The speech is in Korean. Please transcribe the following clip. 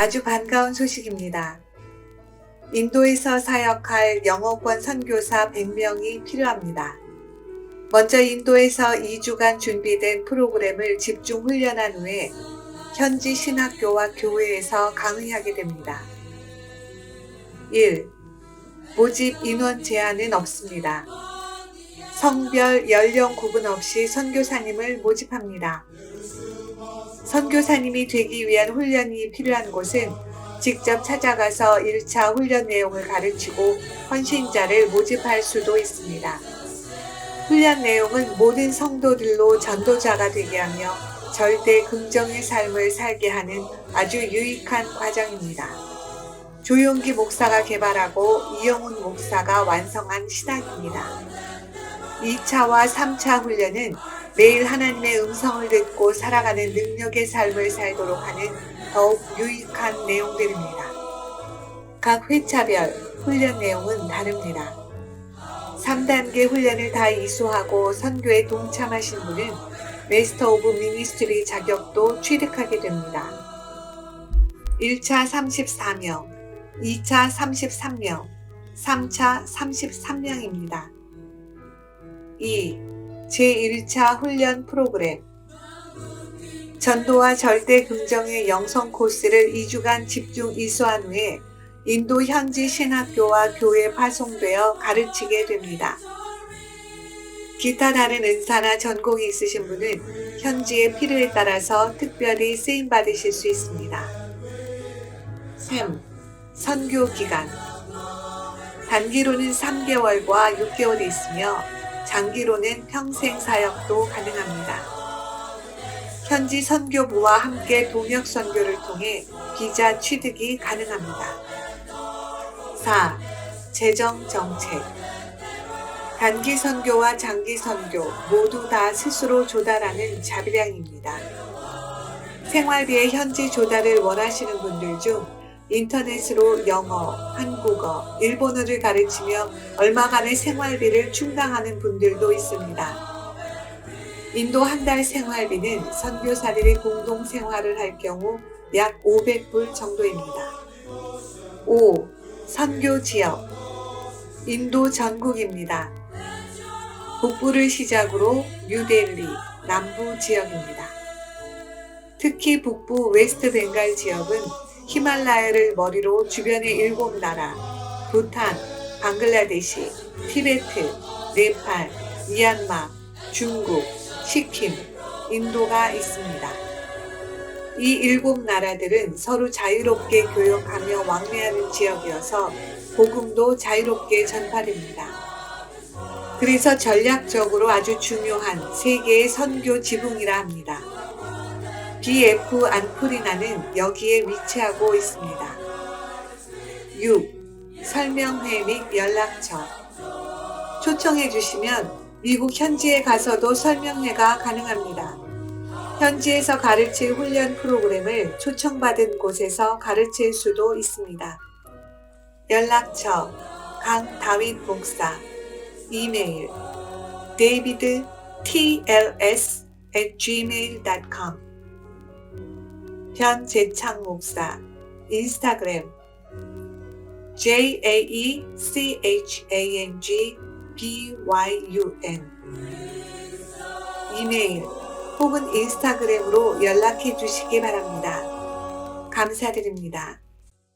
아주 반가운 소식입니다. 인도에서 사역할 영어권 선교사 100명이 필요합니다. 먼저 인도에서 2주간 준비된 프로그램을 집중 훈련한 후에 현지 신학교와 교회에서 강의하게 됩니다. 1. 모집 인원 제한은 없습니다. 성별, 연령 구분 없이 선교사님을 모집합니다. 선교사님이 되기 위한 훈련이 필요한 곳은 직접 찾아가서 1차 훈련 내용을 가르치고 헌신자를 모집할 수도 있습니다. 훈련 내용은 모든 성도들로 전도자가 되게 하며 절대 긍정의 삶을 살게 하는 아주 유익한 과정입니다. 조용기 목사가 개발하고 이영훈 목사가 완성한 신학입니다. 2차와 3차 훈련은 매일 하나님의 음성을 듣고 살아가는 능력의 삶을 살도록 하는 더욱 유익한 내용들입니다. 각 회차별 훈련 내용은 다릅니다. 3단계 훈련을 다 이수하고 선교에 동참하신 분은 메스터 오브 미니스트리 자격도 취득하게 됩니다. 1차 34명, 2차 33명, 3차 33명입니다. 2. 제1차 훈련 프로그램 전도와 절대 긍정의 영성 코스를 2주간 집중 이수한 후에 인도 현지 신학교와 교회에 파송되어 가르치게 됩니다. 기타 다른 은사나 전공이 있으신 분은 현지의 필요에 따라서 특별히 쓰임 받으실 수 있습니다. 3. 선교 기간 단기로는 3개월과 6개월이 있으며 장기로는 평생 사역도 가능합니다. 현지 선교부와 함께 동역 선교를 통해 비자 취득이 가능합니다. 4. 재정 정책 단기 선교와 장기 선교 모두 다 스스로 조달하는 자비량입니다. 생활비의 현지 조달을 원하시는 분들 중 인터넷으로 영어, 한국어, 일본어를 가르치며 얼마간의 생활비를 충당하는 분들도 있습니다. 인도 한 달 생활비는 선교사들이 공동 생활을 할 경우 약 500불 정도입니다. 5. 선교 지역 인도 전국입니다. 북부를 시작으로 뉴델리, 남부 지역입니다. 특히 북부 웨스트 벵갈 지역은 히말라야를 머리로 주변의 일곱 나라, 부탄, 방글라데시, 티베트, 네팔, 미얀마, 중국, 시킴, 인도가 있습니다. 이 일곱 나라들은 서로 자유롭게 교역하며 왕래하는 지역이어서 복음도 자유롭게 전파됩니다. 그래서 전략적으로 아주 중요한 세계의 선교 지붕이라 합니다. BF 안프리나는 여기에 위치하고 있습니다. 6. 설명회 및 연락처 초청해 주시면 미국 현지에 가서도 설명회가 가능합니다. 현지에서 가르칠 훈련 프로그램을 초청받은 곳에서 가르칠 수도 있습니다. 연락처 강다윗 목사 이메일 david tls at gmail.com 변재창 목사 인스타그램 j a e c h a n g b y u n 이메일 혹은 인스타그램으로 연락해 주시기 바랍니다. 감사드립니다.